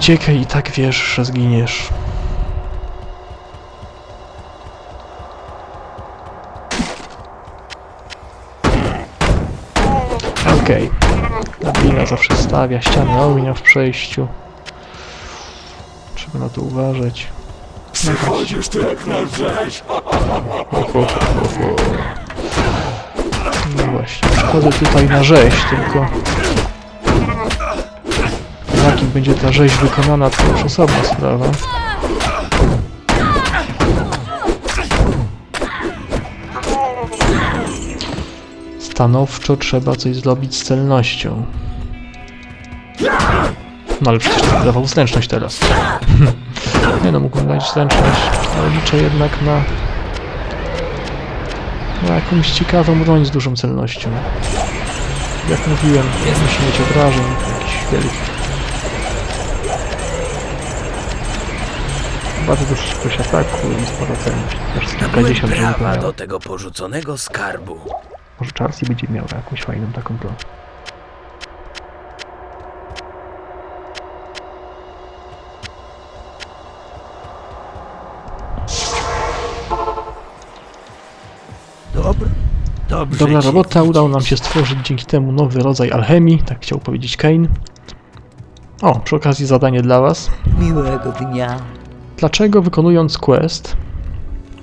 uciekaj i tak wiesz, że zginiesz. Okej. Drabina zawsze stawia ściany ognia w przejściu. Trzeba na to uważać. Przychodzisz tu jak na rzeź. No właśnie, przychodzę tutaj na rzeź, tylko... Będzie ta rzeź wykonana, to już osobna sprawa. Stanowczo trzeba coś zrobić z celnością. No ale przecież to dawał zręczność teraz. Nie no, mógłbym dać zręczność, ale liczę jednak na... na jakąś ciekawą broń z dużą celnością. Jak mówiłem, nie musi mieć obrażeń jakichś wielkich. Bardzo dużo szybkość ataku i spora celność. Też kilkadziesiąt prawa do tego porzuconego skarbu. Może Charlie będzie miał jakąś fajną taką broń. Dobry. Dobrze Dobra ci robota, udało nam się stworzyć dzięki temu nowy rodzaj alchemii, tak chciał powiedzieć Kane. O, przy okazji zadanie dla was. Miłego dnia. Dlaczego wykonując quest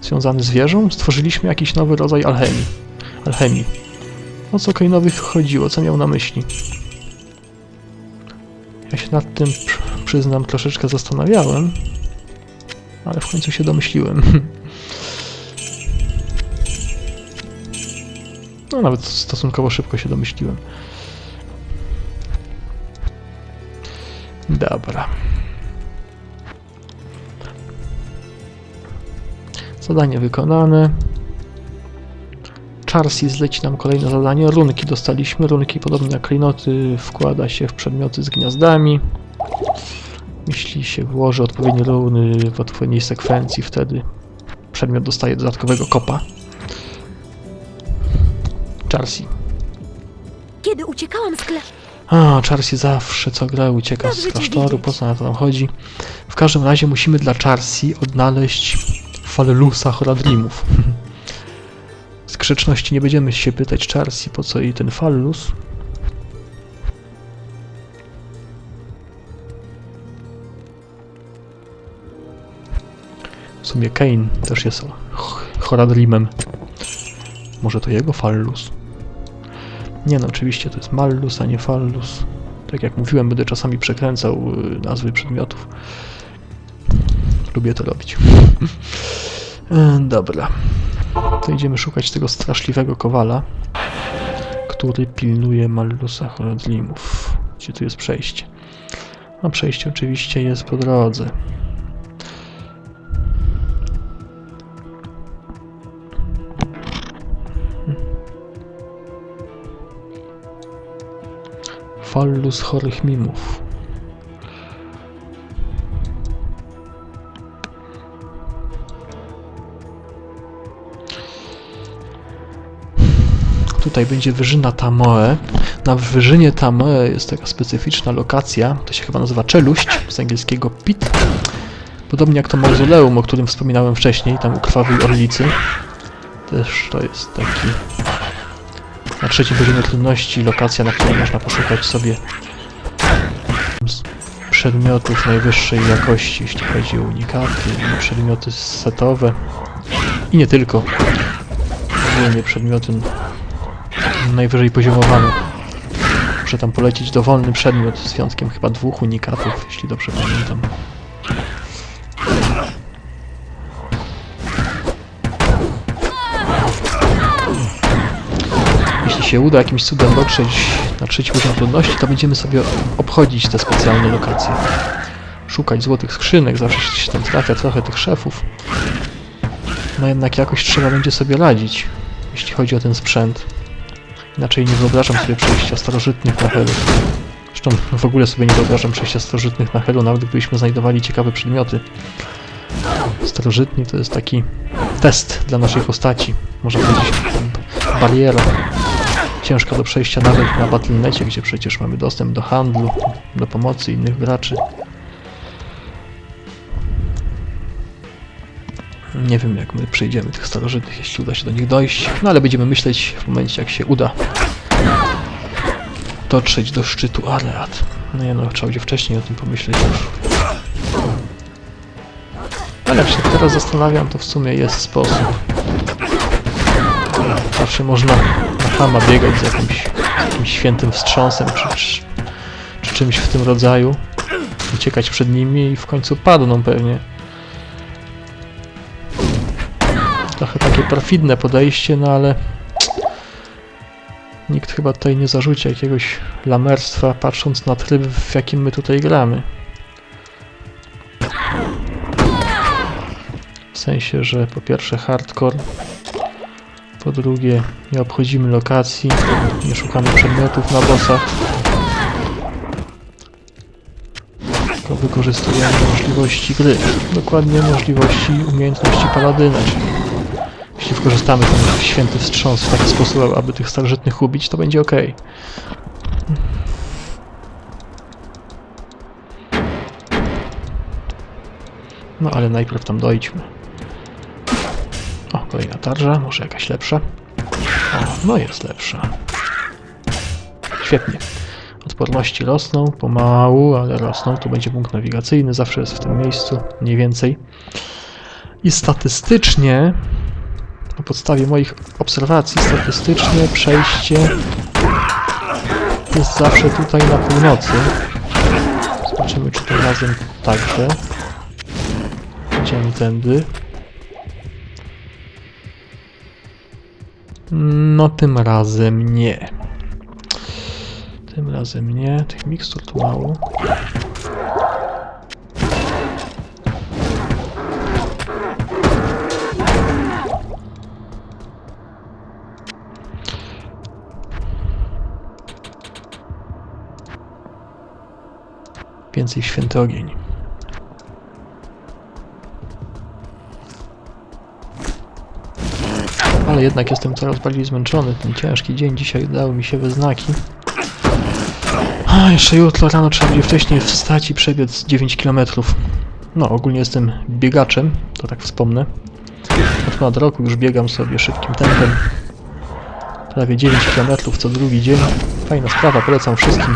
związany z wieżą, stworzyliśmy jakiś nowy rodzaj alchemii? Alchemii. O co Kane'owi chodziło? Co miał na myśli? Ja się nad tym, pr- przyznam, troszeczkę zastanawiałem, ale w końcu się domyśliłem. No, nawet stosunkowo szybko się domyśliłem. Dobra. Zadanie wykonane. Charsi zleci nam kolejne zadanie. Runki dostaliśmy. Runki, podobnie jak klinoty, wkłada się w przedmioty z gniazdami. Jeśli się włoży odpowiednie runy w odpowiedniej sekwencji, wtedy przedmiot dostaje dodatkowego kopa. Charsi. Kiedy uciekałam z kle... A, Charsi zawsze co gra ucieka z klasztoru, po co na to nam chodzi? W każdym razie musimy dla Charsi odnaleźć Fallusa Horadrimów. Z grzeczności nie będziemy się pytać Charsi, po co jej ten Fallus. W sumie Kane też jest Horadrimem. Może to jego Fallus? Nie no, oczywiście to jest Mallus, a nie Fallus. Tak jak mówiłem, będę czasami przekręcał y, nazwy przedmiotów. Lubię to robić. E, Dobra. To idziemy szukać tego straszliwego kowala, który pilnuje Mallusa Horodlimów. Gdzie tu jest przejście? A przejście oczywiście jest po drodze. Fallus chorych mimów. Tutaj będzie wyżyna Tamoe. Na wyżynie Tamoe jest taka specyficzna lokacja, to się chyba nazywa czeluść, z angielskiego pit. Podobnie jak to mauzoleum, o którym wspominałem wcześniej, tam u krwawej orlicy. Też to jest taki na trzecim poziomie trudności lokacja, na której można poszukać sobie przedmiotów najwyższej jakości, jeśli chodzi o unikaty przedmioty setowe. I nie tylko. Ogólnie przedmioty najwyżej poziomowane. Muszę tam polecić dowolny przedmiot z wyjątkiem chyba dwóch unikatów, jeśli dobrze pamiętam. Jeśli się uda jakimś cudem dotrzeć na trzeci poziom trudności, to będziemy sobie obchodzić te specjalne lokacje. Szukać złotych skrzynek, zawsze się tam trafia trochę tych szefów. No jednak jakoś trzeba będzie sobie radzić, jeśli chodzi o ten sprzęt. Inaczej nie wyobrażam sobie przejścia starożytnych na Helu. Zresztą w ogóle sobie nie wyobrażam przejścia starożytnych na Helu, nawet gdybyśmy znajdowali ciekawe przedmioty. Starożytni to jest taki test dla naszej postaci. Można powiedzieć bariera ciężka do przejścia nawet na Battle.necie, gdzie przecież mamy dostęp do handlu, do pomocy innych graczy. Nie wiem, jak my przejdziemy tych starożytnych, jeśli uda się do nich dojść. No ale będziemy myśleć w momencie, jak się uda dotrzeć do szczytu Areat. No nie no, trzeba będzie wcześniej o tym pomyśleć już. Ale jak się teraz zastanawiam, to w sumie jest sposób. Zawsze można na chama biegać z jakimś, jakimś świętym wstrząsem, czy, czy, czy czymś w tym rodzaju. Uciekać przed nimi i w końcu padną pewnie. Takie perfidne podejście, no ale nikt chyba tutaj nie zarzuci jakiegoś lamerstwa, patrząc na tryb, w jakim my tutaj gramy. W sensie, że po pierwsze hardcore, po drugie nie obchodzimy lokacji, nie szukamy przedmiotów na bossach, tylko wykorzystujemy możliwości gry, dokładnie możliwości umiejętności paladyna, czyli jeśli wykorzystamy ten święty wstrząs w taki sposób, aby tych starożytnych ubić, to będzie ok. No ale najpierw tam dojdźmy. O, kolejna tarża, może jakaś lepsza. O, no jest lepsza. Świetnie. Odporności rosną, pomału, ale rosną. Tu będzie punkt nawigacyjny, zawsze jest w tym miejscu, mniej więcej. I statystycznie, na podstawie moich obserwacji, statystycznie przejście jest zawsze tutaj na północy. Zobaczymy, czy tym razem także. Idziemy tędy. No tym razem nie. Tym razem nie. Tych mikstur tu mało. Więcej święty ogień. Ale jednak jestem coraz bardziej zmęczony. Ten ciężki dzień dzisiaj dał mi się we znaki. A, jeszcze jutro rano trzeba będzie wcześniej wstać i przebiec 9 km. No, ogólnie jestem biegaczem, to tak wspomnę. Od ponad roku już biegam sobie szybkim tempem. Prawie 9 km co drugi dzień. Fajna sprawa, polecam wszystkim.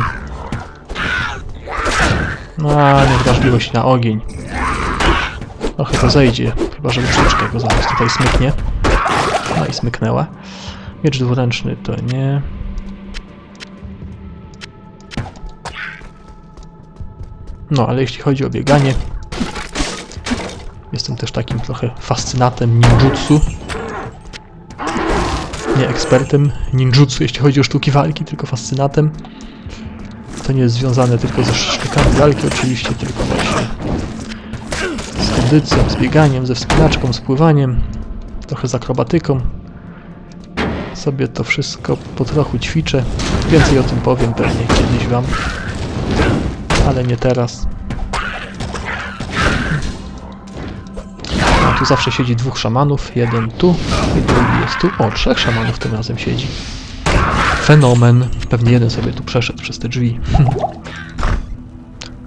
No, a nie wrażliwość na ogień. Trochę to zejdzie, chyba że wróżyczka go zaraz tutaj smyknie. No i smyknęła. Miecz dwuręczny to nie. No, ale jeśli chodzi o bieganie, jestem też takim trochę fascynatem ninjutsu. Nie ekspertem ninjutsu, jeśli chodzi o sztuki walki, tylko fascynatem. To nie jest związane tylko ze sztukami walki, oczywiście, tylko właśnie z kondycją, z bieganiem, ze wspinaczką, z pływaniem, trochę z akrobatyką. Sobie to wszystko po trochu ćwiczę. Więcej o tym powiem pewnie kiedyś wam, ale nie teraz. Tu zawsze siedzi dwóch szamanów, jeden tu i drugi jest tu. O, trzech szamanów tym razem siedzi. Fenomen. Pewnie jeden sobie tu przeszedł przez te drzwi.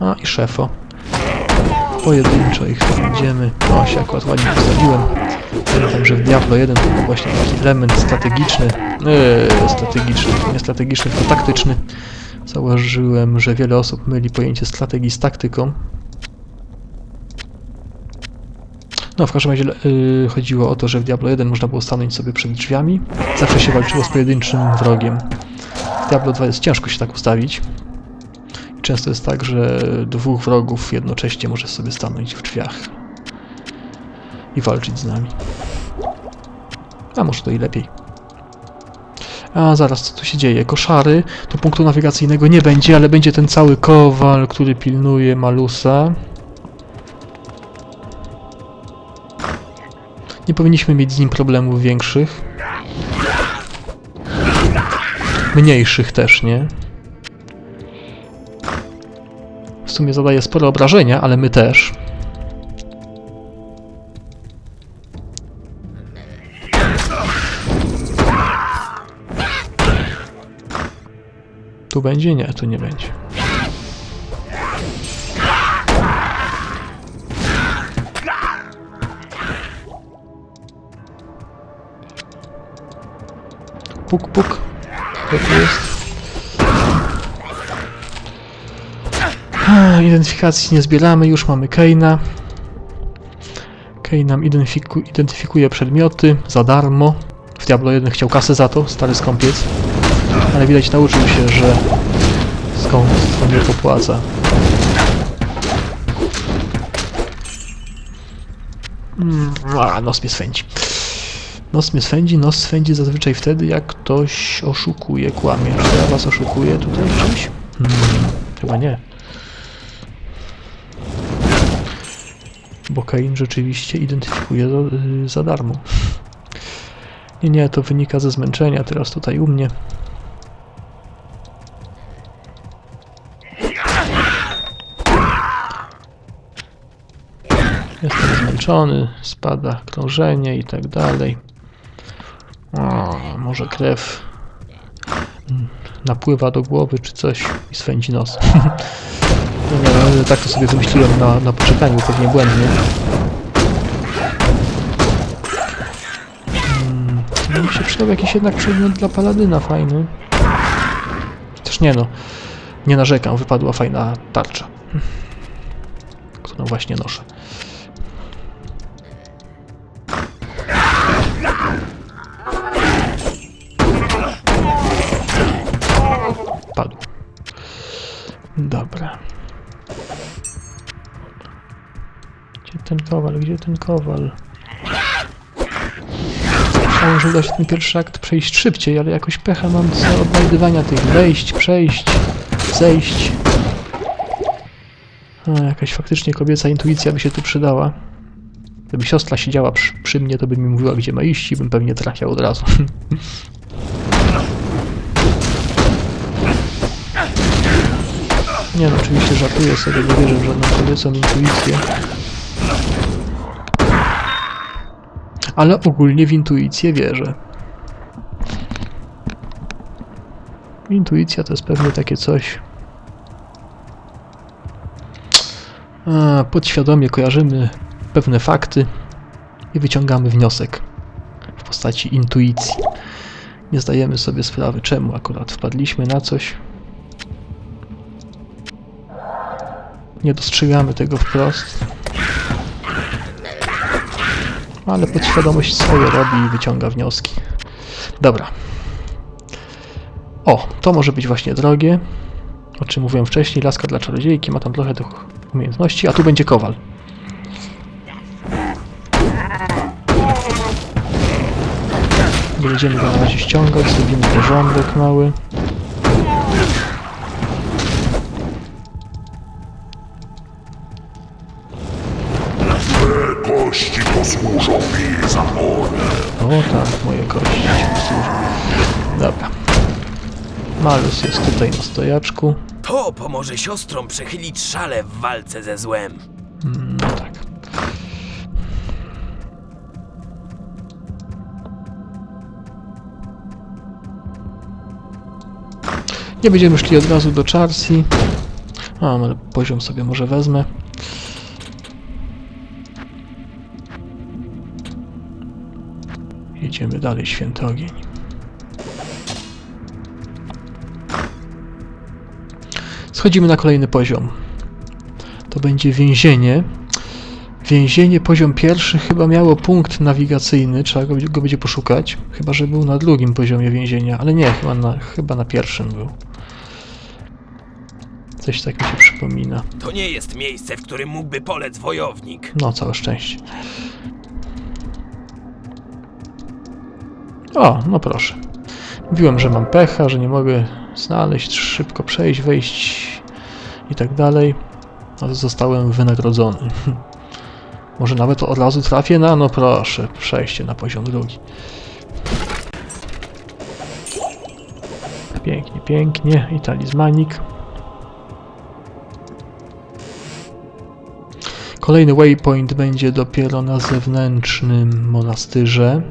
A i szefo. Pojedynczo ich tu będziemy. O, się akurat ładnie postawiłem. Pamiętam, że w Diablo 1 to był właśnie taki element strategiczny. Strategiczny, nie strategiczny, tylko taktyczny. Zauważyłem, że wiele osób myli pojęcie strategii z taktyką. No, w każdym razie yy, chodziło o to, że w Diablo 1 można było stanąć sobie przed drzwiami. Zawsze się walczyło z pojedynczym wrogiem. W Diablo 2 jest ciężko się tak ustawić. Często jest tak, że dwóch wrogów jednocześnie może sobie stanąć w drzwiach i walczyć z nami. A może to i lepiej. A zaraz, co tu się dzieje? Koszary, to punktu nawigacyjnego nie będzie, ale będzie ten cały kowal, który pilnuje Malusa. Nie powinniśmy mieć z nim problemów większych. Mniejszych też, nie? W sumie zadaje spore obrażenia, ale my też. Tu będzie? Nie, tu nie będzie. Puk, puk. Co tu jest? Identyfikacji nie zbieramy, już mamy Keina. Kane nam identyfiku identyfikuje przedmioty za darmo. W Diablo 1 chciał kasę za to, stary skąpiec. Ale widać nauczył się, że skąpstwo nie popłaca. Mm, a, nos mnie swędzi. Nos mnie swędzi, nos swędzi zazwyczaj wtedy, jak ktoś oszukuje, kłamie. Czy ja was oszukuję tutaj czymś? Hmm, chyba nie. Bo Kain rzeczywiście identyfikuje za, y, za darmo. Nie, nie, to wynika ze zmęczenia teraz tutaj u mnie. Jestem zmęczony, spada krążenie i tak dalej. O, może krew napływa do głowy czy coś i swędzi nos. No ale tak to sobie wymyśliłem na, na poczekaniu, pewnie błędnie. Hmm, no mi się przydał jakiś jednak przedmiot dla paladyna fajny. Też nie no, nie narzekam, wypadła fajna tarcza. Którą właśnie noszę. Dobra. Gdzie ten kowal? Gdzie ten kowal? Myślałem, że uda się ten pierwszy akt przejść szybciej, ale jakoś pecha mam co odnajdywania tych wejść, przejść, zejść. A, jakaś faktycznie kobieca intuicja by się tu przydała. Gdyby siostra siedziała przy, przy mnie, to by mi mówiła, gdzie ma iść i bym pewnie trafiał od razu. Nie no, oczywiście żartuję sobie, nie wierzę w żadną kobiecą intuicję. Ale ogólnie w intuicję wierzę. Intuicja to jest pewnie takie coś. A, podświadomie kojarzymy pewne fakty i wyciągamy wniosek w postaci intuicji. Nie zdajemy sobie sprawy, czemu akurat wpadliśmy na coś. Nie dostrzegamy tego wprost. Ale podświadomość swoje robi i wyciąga wnioski. Dobra. O, to może być właśnie drogie. O czym mówiłem wcześniej, laska dla czarodziejki, ma tam trochę tych umiejętności, a tu będzie kowal. Będziemy go na razie ściągać, zrobimy porządek mały. Malus jest tutaj na stojaczku. To pomoże siostrom przechylić szale w walce ze złem. Mm, No tak. Nie będziemy szli od razu do Charsi. A, ale poziom sobie może wezmę. Jedziemy dalej, święty ogień. Schodzimy na kolejny poziom. To będzie więzienie. Więzienie poziom pierwszy chyba miało punkt nawigacyjny, trzeba go, go będzie poszukać. Chyba, że był na drugim poziomie więzienia, ale nie, chyba na, chyba na pierwszym był. Coś tak mi się przypomina. To nie jest miejsce, w którym mógłby polec wojownik. No, całe szczęście. O, no proszę. Mówiłem, że mam pecha, że nie mogę znaleźć, szybko przejść, wejść i tak dalej. Ale zostałem wynagrodzony. Może nawet od razu trafię na, no proszę, przejście na poziom drugi. Pięknie, pięknie. I talizmanik. Kolejny waypoint będzie dopiero na zewnętrznym monastyrze.